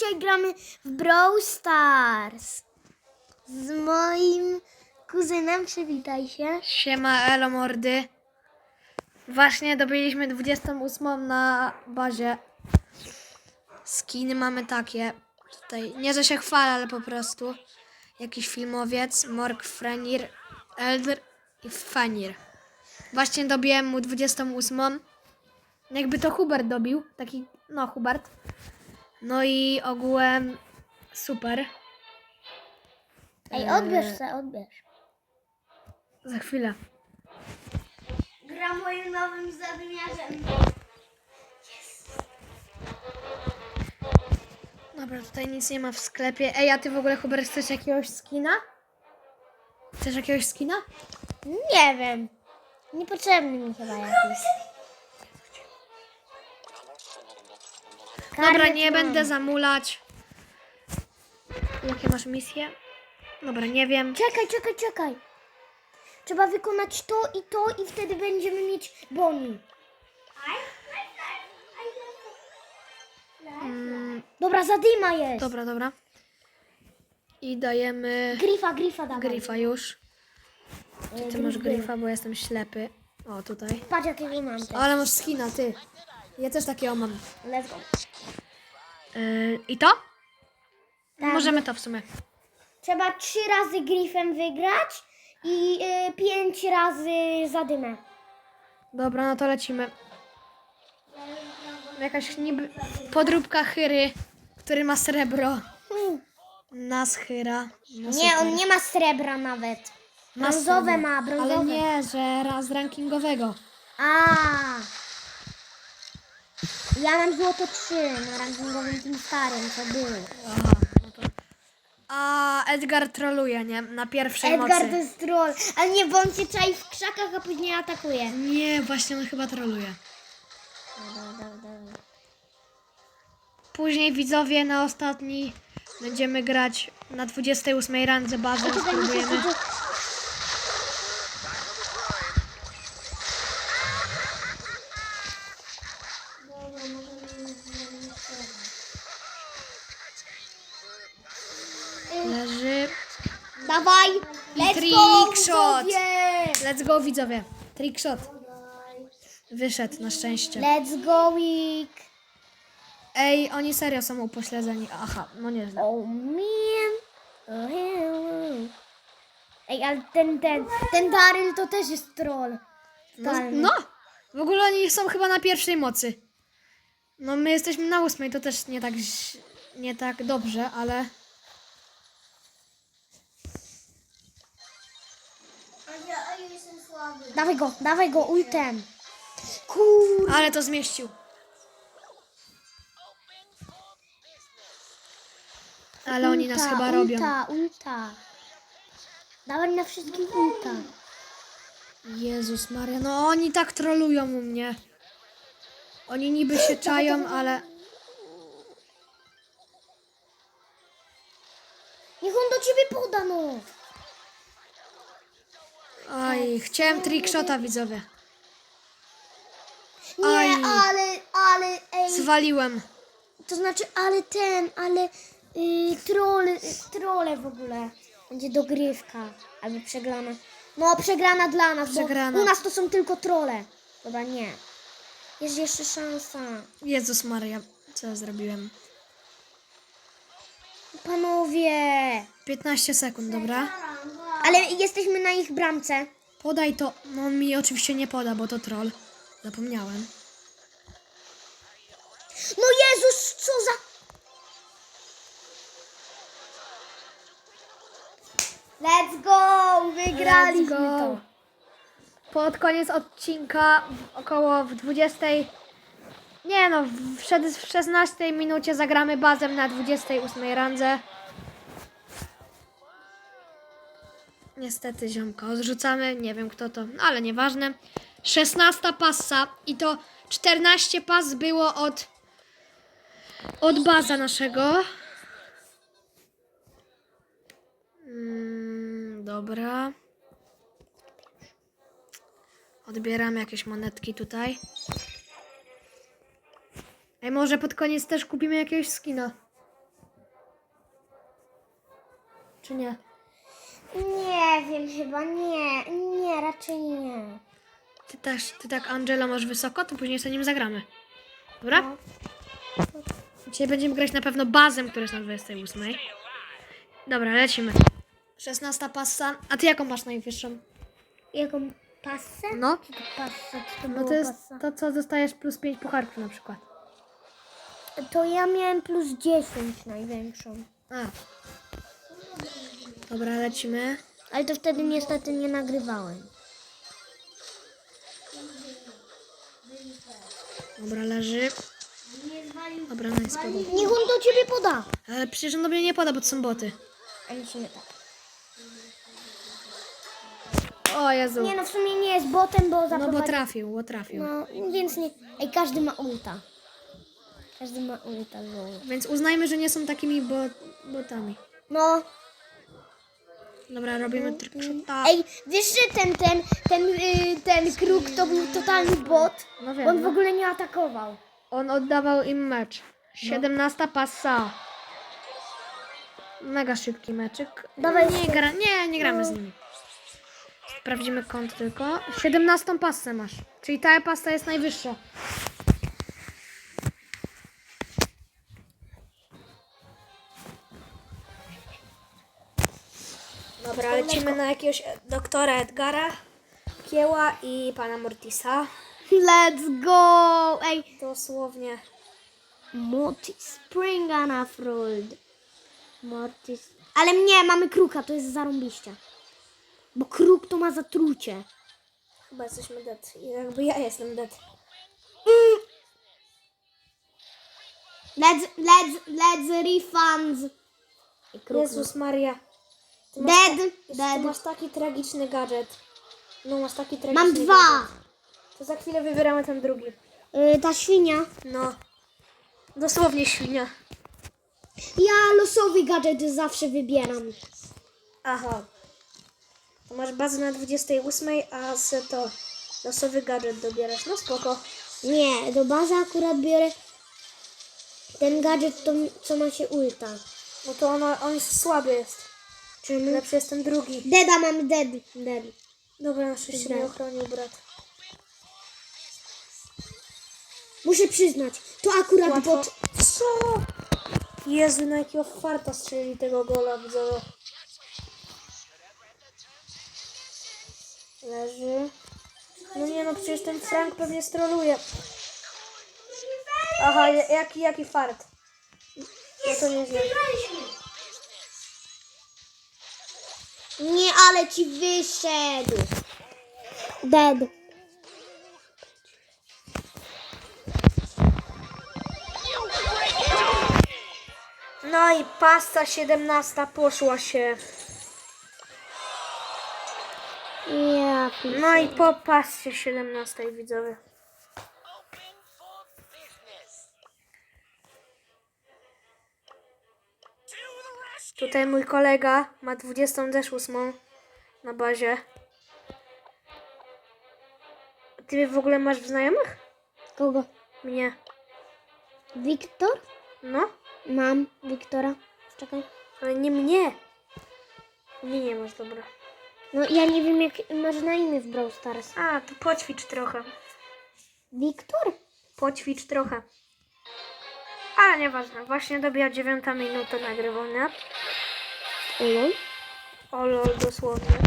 dzisiaj gramy w Brawl Stars. Z moim kuzynem, przywitaj się. Siema Elo mordy. Właśnie dobiliśmy 28 na bazie. Skiny mamy takie. Tutaj nie że się chwalę, ale po prostu jakiś filmowiec, Morg Frenir, Elder i Fenir. Właśnie dobiłem mu 28. Jakby to Hubert dobił, taki no Hubert. No i ogółem super. Ej, Eee. odbierz se, odbierz. Za chwilę. Gra moim nowym zadymiarzem. Dobra, tutaj nic nie ma w sklepie. Ej, a ty w ogóle Hubert chcesz jakiegoś skina? Chcesz jakiegoś skina? Nie wiem. Niepotrzebny mi chyba jakiś. Dobra, nie mam. będę zamulać. Jakie masz misje? Dobra, nie wiem. Czekaj, czekaj, czekaj. Trzeba wykonać to i to i wtedy będziemy mieć boni. Mm, Dobra, zadyma jest. dobra, dobra. I dajemy Grifa, grifa dawaj. grifa już. E, Ty masz grif, grifa, bo jestem ślepy. O, tutaj. Patrz jakiego mam też. Ale masz skina, ty. Ja też takiego mam. Let's go. Yy, I to? Tak. Możemy to w sumie. Trzeba trzy razy grifem wygrać i y, pięć razy zadymę. Dobra, no to lecimy. Jakaś niby podróbka Hyry, który ma srebro. Nas Hyra. No Nie, super. on nie ma srebra nawet. Ma Brązowe srebro. ma, brązowe. Ale nie, że raz rankingowego. A. Ja mam złoto 3 na rankingowym tym starym, co było. Aha, no to... A Edgar troluje, nie? Na pierwszej Edgar mocy. to jest troll. Ale nie, bo on się czai w krzakach, a później atakuje. Nie, właśnie on chyba troluje. Dobra, dobra, dobra. Później widzowie na ostatni będziemy grać na 28 randze bazę. Czekaj, muszę Spróbujemy. sobie- Leży. Let's go widzowie. Trickshot. Wyszedł na szczęście. Let's go, week! Ej, oni serio są upośledzeni. Aha, no nieźle. Oh man! Oh, hello. Ej, ale ten, ten, ten Daryl to też jest troll. No, Totalny. no, w ogóle oni są chyba na pierwszej mocy. No my jesteśmy na ósmej, to też nie tak, ź- nie tak dobrze, ale... Dawaj go, dawaj go ultem. Kur... Ale to zmieścił. Ale oni nas ulta, chyba robią. Ulta, ulta. Dawaj na wszystkich ulta. Jezus Maria, no oni tak trolują u mnie. Oni niby się czają, ale... Niech on do ciebie poda, no. Oj, chciałem trickshota widzowie. Nie, Aj. ale, ale, ej. Zwaliłem. To znaczy, ale ten, ale y, troll, y, trole w ogóle. Będzie dogrywka. Albo przegrana. No, przegrana dla nas, Przegrana. bo u nas to są tylko trole. Dobra, nie. Jest jeszcze szansa. Jezus Maria, co ja zrobiłem? Panowie. 15 sekund, dobra? Ale jesteśmy na ich bramce. Podaj to. No on mi oczywiście nie poda, bo to troll. Zapomniałem. No Jezus, co za... Let's go! Wygraliśmy Let's go. to. Pod koniec odcinka, w- około w 20. Nie no, w, przed, w 16 minucie zagramy bazę na 28 randze. Niestety ziomka odrzucamy, nie wiem kto to, no ale nieważne. 16 passa i to 14 pas było od od baza naszego. Mm, dobra. Odbieram jakieś monetki tutaj. Ej, może pod koniec też kupimy jakiegoś skina. Czy nie? Nie wiem, chyba nie. Nie, raczej nie. Ty też, ty tak Angela masz wysoko, to później sobie nim zagramy. Dobra? No. Dzisiaj będziemy grać na pewno bazem, który jest na 28. Dobra, lecimy. 16 passa. A ty jaką masz najwyższą? Jaką pasę? No. To pasa, to No było to jest pasa? to, co dostajesz plus 5 pucharków na przykład. To ja miałem plus 10 największą. A. Dobra, lecimy. Ale to wtedy niestety nie nagrywałem. Dobra, leży. Dobra, no i spadł. Niech on do ciebie poda. Ale przecież on do mnie nie poda, bo to są boty. A musimy tak. O Jezu. Nie no, w sumie nie jest botem, bo No zaprowadzi... bo trafił, bo trafił. No, więc nie... Ej, każdy ma ulta. Każdy ma ulta, lol. Więc uznajmy, że nie są takimi bo, botami. No, Dobra, robimy trickshota. ej, wiesz, że ten, ten, ten, y, ten kruk to był totalny bot? No On wiem. w No. ogóle nie atakował. On oddawał im mecz. 17 passa. Mega szybki meczyk. Dawaj nie, jeszcze. gra, nie, nie gramy z nimi. Sprawdzimy kąt tylko. 17 passę masz. Czyli ta pasta jest najwyższa. Dobra, lecimy na jakiegoś doktora Edgara, Kieła i pana Mortisa. Let's go! Ej, Dosłownie. Mortis, Spring Anafrold. Mortis. Ale nie, mamy kruka, to jest zarąbiście. Bo kruk to ma zatrucie. Chyba jesteśmy dead. Jakby ja jestem dead. Let's, let's, let's refunds. Jezus Maria. Ty masz, Dead, ta, dead. ty masz taki tragiczny gadżet. No masz taki tragiczny Mam dwa. Gadżet. To za chwilę wybieramy ten drugi. Y, ta świnia. No. Dosłownie świnia. Ja losowy gadżet zawsze wybieram. Aha. To masz bazę na 28, a z to losowy gadżet dobierasz. No spoko. Nie, do bazy akurat biorę ten gadżet, to, co ma się ulta. No to ona, on jest słaby jest. Czemu? Lepszy jest ten drugi. Deda mamy dead. dead. Dobra, na szczęście mnie ochronił brat. Muszę przyznać, to akurat Łatwo. bot. Co? Jezu, na jakiego farta strzeli tego gola widzowie. Leży. No nie no, przecież ten Frank pewnie stroluje. Aha, ja- jaki, jaki fart. No to nieźle. Nie, ale ci wyszedł. Dead. No i pasta 17 poszła się. Ja No i po pascie 17 widzowie. Tutaj mój kolega ma 28 na bazie. Ty w ogóle masz znajomych? Kogo? Mnie. Wiktor? No, Mam Wiktora. Czekaj. ale nie mnie. Nie, nie masz, dobra. No ja nie wiem jak masz na imię w Brawl Stars. A, to poćwicz trochę. Wiktor? Poćwicz trochę. Ale nieważne, właśnie dobija dziewiąta minuta nagrywania. Olo. O lol, dosłownie.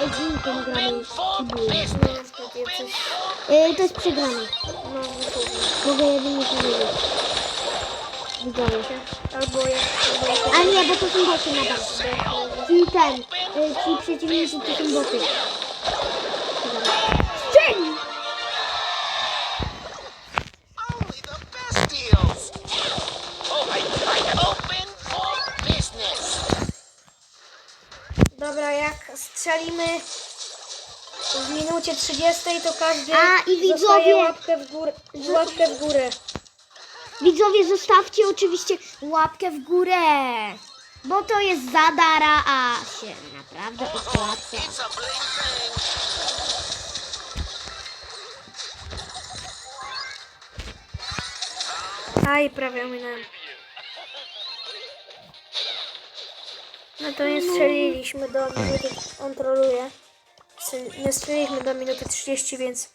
Ej, z Winkiem gramy. No, niestety coś... Ej, to jest przegrany. No, dosłownie. Mogę jedynie powiedzieć. Albo jak... Albo jak... A nie, bo to są boty na bank. Czyli ten. Y, ci przeciwnicy to są boty. Dobra, jak strzelimy w minucie 30, to każdy A, i widzowie- dostaje łapkę w górę. Łapkę w górę. Widzowie, zostawcie oczywiście łapkę w górę. Bo to jest zadara, a się naprawdę opłaca. It's a bling thing. Aj, prawie ominąłem. No to nie strzeliliśmy do minuty, on troluje. Nie strzeliliśmy do minuty 30, więc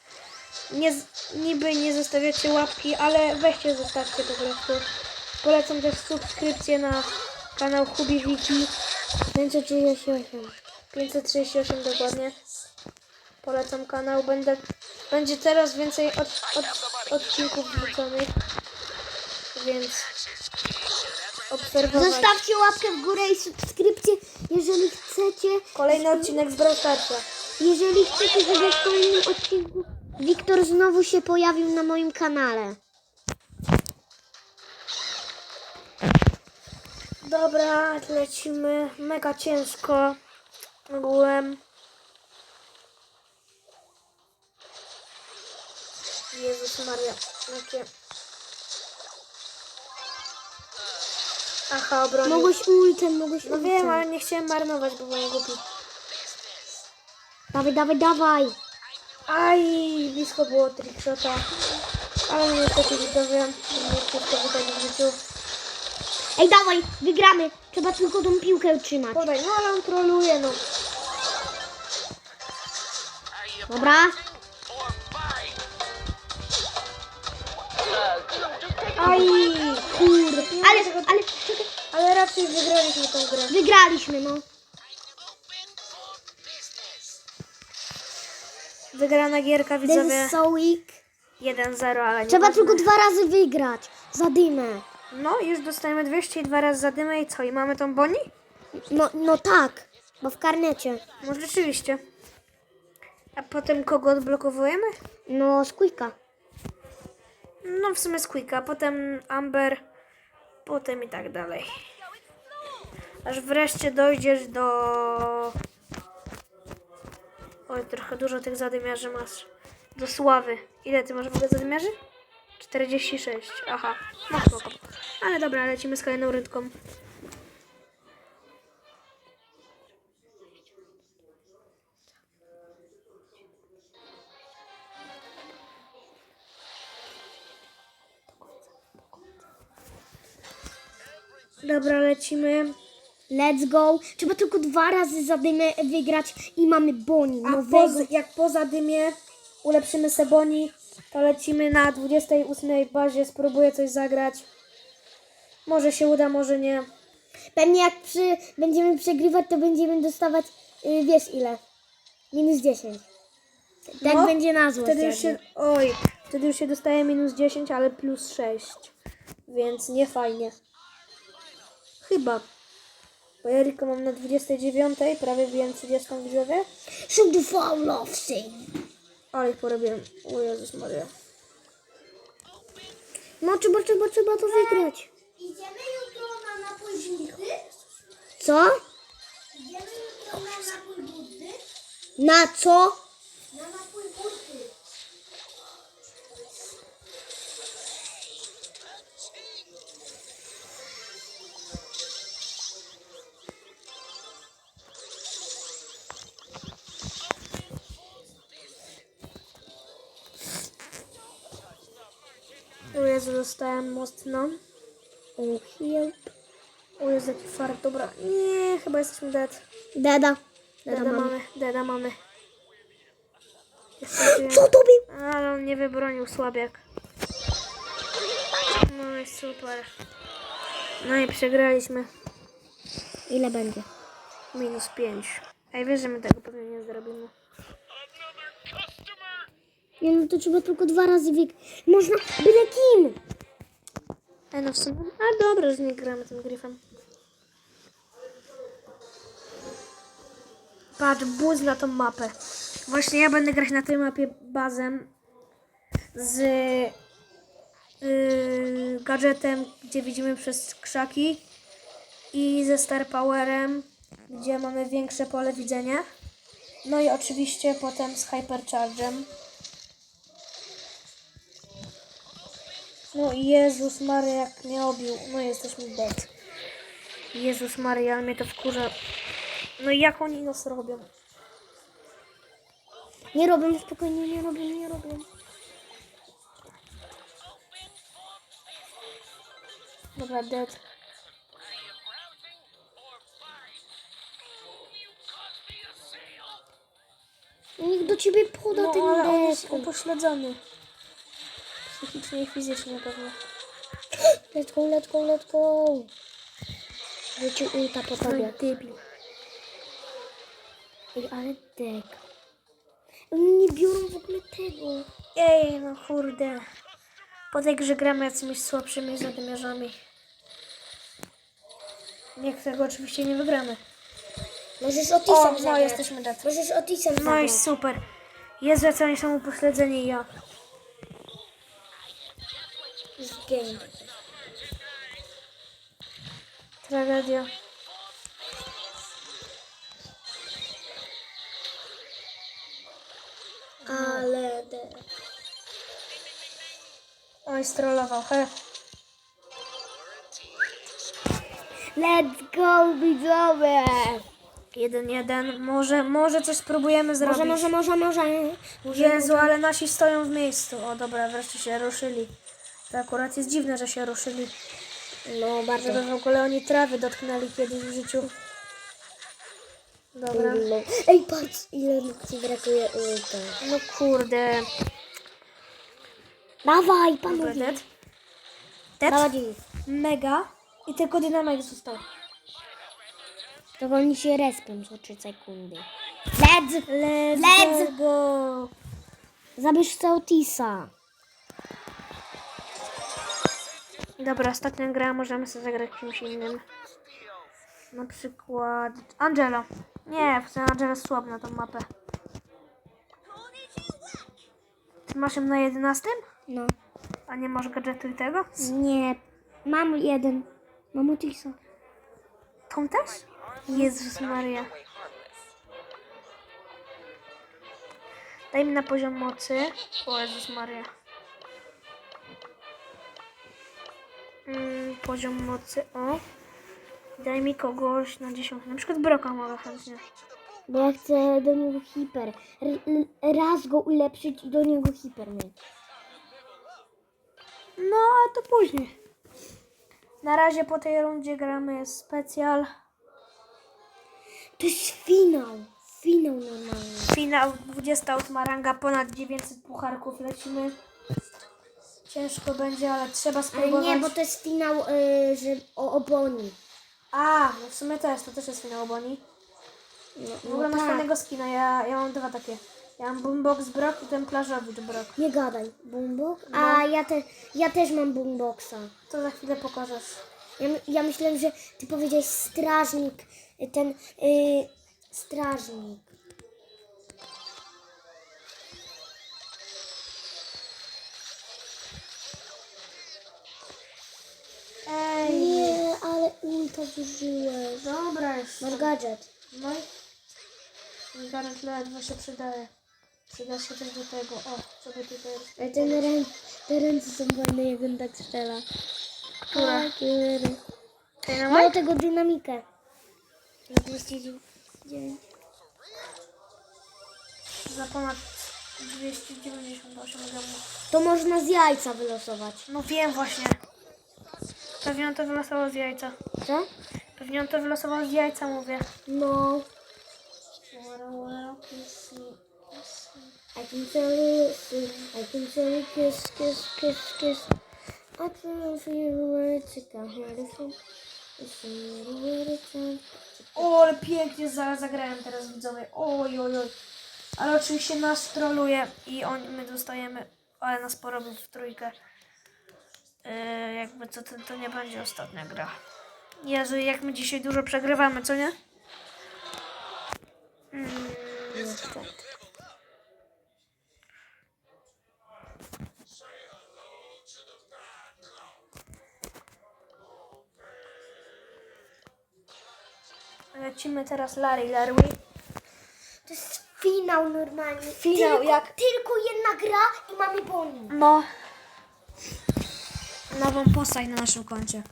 nie, niby nie zostawiacie łapki, ale weźcie zostawcie po prostu. Polecam też subskrypcję na kanał Hubi Wiki 538. 538 dokładnie. Polecam kanał, będę, będzie teraz więcej od, od, odcinków wrzuconych, więc obserwować. Zostawcie łapkę w górę i subskrypcję, jeżeli chcecie. Kolejny odcinek z Brawl Starsa. Jeżeli chcecie, żeby w kolejnym odcinku Wiktor znowu się pojawił na moim kanale. Dobra, lecimy. Mega ciężko. Ogółem. Jezus Maria. Jakie... Aha, obronił. Mogłeś ultem, mogłeś No ultem. wiem, ale nie chciałem marnować, bo byłem głupi. Dawaj, dawaj, dawaj. Aj, blisko było trickshota. Ale niestety widzowie, nie wszystko widać w życiu. Ej, dawaj, wygramy. Trzeba tylko tą piłkę utrzymać. Podaj, no ale on troluje, no. Dobra? Aj, Kurde. Ale, ale, raczej wygraliśmy tą grę. Wygraliśmy, no. Wygrana gierka, This widzowie. is so weak. 1-0, ale nie Trzeba tylko dwa razy wygrać. Za dymę. No, już dostajemy 202 razy za dymę i co? I mamy tą boni? No, no tak, bo w karnecie. No rzeczywiście. A potem kogo odblokowujemy? No, skójka. No w sumie Squeaka, potem Amber, potem i tak dalej. Aż wreszcie dojdziesz do... Oj, trochę dużo tych zadymiarzy masz. Do Sławy. Ile ty masz w ogóle zadymiarzy? 46. Aha, no spoko. Ale dobra, lecimy z kolejną rybką. Dobra, lecimy. Let's go. Trzeba tylko dwa razy za dymę wygrać i mamy boni A nowego. jak po zadymie ulepszymy Seboni, to lecimy na 28 bazie, spróbuję coś zagrać. Może się uda, może nie. Pewnie jak przy, będziemy przegrywać, to będziemy dostawać, y, wiesz ile? Minus 10. Tak No, będzie na złość. Wtedy już się, oj, wtedy już się dostaje minus 10, ale plus 6. Więc nie fajnie. Chyba. Bo ja Riko mam na 29, prawie wiem 30 widzowie. Shoot the foul of save. Ale ich porobiłem. O Jezus Maria. No trzeba, trzeba, trzeba to wygrać. Idziemy jutro na napój Buddy? Co? Idziemy jutro na napój Buddy? Na co? O Jezu, dostałem mocno. O, help. O Jezu, jaki fart, dobra. Nie, chyba jesteśmy dead. Deda. Deda Deda mam. mamy, deda mamy. Jesteśmy... Co to był? Ale on nie wybronił słabiak. No i super. No i przegraliśmy. Ile będzie? Minus 5. Ej, wiesz, że my tego pewnie nie zrobimy. Nie no to trzeba tylko dwa razy wygrać. Można byle kim. Ej, no w sumie... A dobra, że nie gramy tym gryfem. Patrz, buz na tą mapę. Właśnie ja będę grać na tej mapie bazem z yy, gadżetem, gdzie widzimy przez krzaki i ze Star Powerem, gdzie mamy większe pole widzenia. No i oczywiście potem z Hyperchargem. No Jezus Maria, jak mnie obił. No jesteśmy dead. Jezus Maria, ale mnie to wkurza. No i jak oni nas robią? Nie robią, spokojnie, nie robią, nie robią. Dobra, dead. Nikt do ciebie poda no, ten ale on jest upośledzony. Psychicznie i fizycznie pewno. Let's go, let's go, let's go. Rzucił ulta po tobie. debil. Ej, ale dek. Oni nie biorą w ogóle tego. Ej, no kurde. Po tej grze gramy jakimiś słabszymi zadymiarzami. Niech tego oczywiście nie wygramy. Możesz O, Otisem no zagrać. jesteśmy dead. Możesz Otisem No i zagrać. super. Jezu, jak oni są upośledzeni i ja. Z game. Tragedia. Ale dek. Oj, strollował, he. Let's go, widzowie. Jeden, jeden. Może, może coś spróbujemy zrobić. Może, może, może, może. może Jezu, ale nasi stoją w miejscu. O dobra, wreszcie się ruszyli. To akurat jest dziwne, że się ruszyli. No, bardzo. Żeby w ogóle oni trawy dotknęli kiedyś w życiu. Dobra. Ej, patrz, ile mi ci brakuje ulta. No kurde. Dawaj, panowie. dead. Dead. Dawaj. Mega. I tylko dynamik został. To oni się respią co 3 sekundy. Let's, Let's, Let's go. zabierz sobie Dobra, ostatnia gra, możemy sobie zagrać kimś innym. Na przykład Angelo. Nie, w sumie Angelo jest słaby na tą mapę. Ty masz ją na 11? No. A nie masz gadżetu i tego? Nie, mam jeden. Mam Otisa. Tą też? Jezus Maria. Daj mi na poziom mocy. O Jezus Maria. Mm, poziom mocy, o. Daj mi kogoś na 10. Na przykład Broka mogę chętnie. Bo ja chcę do niego hiper. R- raz go ulepszyć i do niego hiper mieć. No, a to później. Na razie po tej rundzie gramy specjal. To jest finał. Finał normalny. Finał 28 ranga, ponad 900 pucharków lecimy. Ciężko będzie, ale trzeba Ale spróbować. nie, bo to jest finał y, że o oboni. A, no w sumie też, to też jest finał Boni. No, W ogóle no masz tak. fajnego skina, ja, ja mam dwa takie. Ja mam Boombox Brock i ten plażowicz Brock. Nie gadaj. Boombox? No. A ja, te, ja też mam boomboxa. To za chwilę pokażesz. Ja, ja myślałem, że ty powiedziałeś strażnik. Ten y, strażnik. Ej, Nie, ale ulta zużyłeś. dobra już. Masz gadżet. No i garant ledwo się przydaje. Przyda się też do tego. O, sobie tutaj Ale ten rę, te ręce są fajne, jak on tak strzela. Rę- Dynamite? No tego dynamikę. Na 209. Za ponad 298 gramów. To można z jajca wylosować. No wiem właśnie. Pewnie on to wylosował z jajca. Co? Pewnie on to wylosował z jajca, mówię. No. I can tell you, I can tell you, kiss, kiss, kiss, kiss. I can feel where to come here from. O, ale pięknie za, zagrałem teraz widzowie. Oj, oj, oj. Ale oczywiście nas troluje i on, my dostajemy, ale nas porobił w trójkę. Yy, jakby co, to, to nie będzie ostatnia gra. Jezu, jak my dzisiaj dużo przegrywamy, co nie? Mm, niestety. Lecimy teraz Larry Larry. To jest finał normalnie. Finał, tylko, jak- Tylko jedna gra i mamy boni. No. Nową postać na naszym koncie.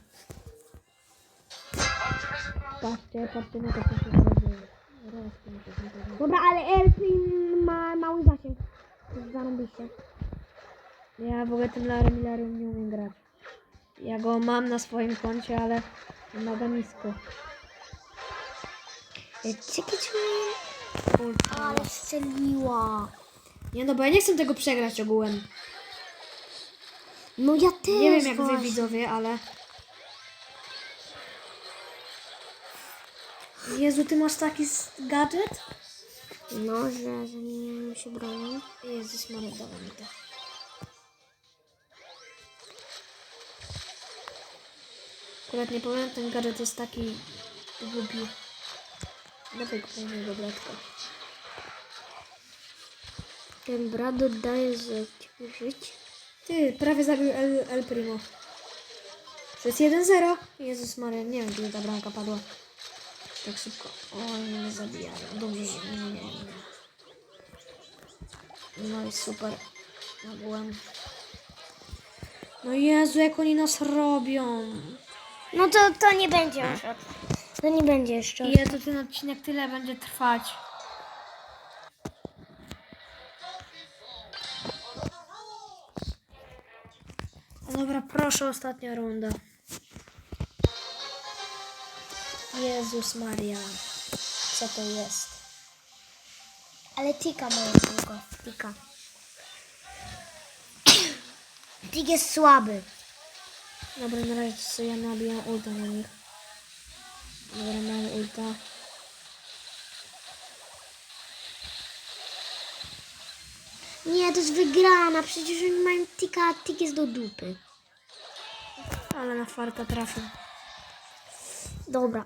Patrzcie, patrzcie na to, co się zrobiło. Dobra, ale Elfin ma mały zasięg. To jest zarąbiście. Ja w ogóle tym Larym Larym nie umiem grać. Ja go mam na swoim koncie, ale mega nisko. Czekaj. Ale strzeliła. Nie no, bo ja nie chcę tego przegrać ogółem. No ja też Nie wiem jak wy właśnie. widzowie, ale... Jezu, ty masz taki s- gadżet? No, że zamieniają się bronią. Jezus Maria, dawaj mi to. Akurat nie powiem, ten gadżet jest taki głupi. Dawaj kolejnego bratka. Ten brat oddaje za ciebie żyć. Ty, prawie zabił El, El Primo. To jest 1-0. Jezus Maria, nie wiem kiedy ta bramka padła. Tak szybko. O, mnie zabijają. Dobrze, że nie, nie, nie. No i super. Mogłem. No Jezu, jak oni nas robią. No to, to nie będzie już. To nie będzie jeszcze. I to ten odcinek tyle będzie trwać. Dobra, proszę, ostatnia runda. Jezus Maria. Co to jest? Ale tika moja długo. Tika. Tik jest słaby. Dobra, na razie sobie ja nabijam ulta na nich. Dobra, mamy ulta. Nie, to jest wygrana. Przecież oni mają tika, a tik jest do dupy. Ale na farta trafił. Dobra,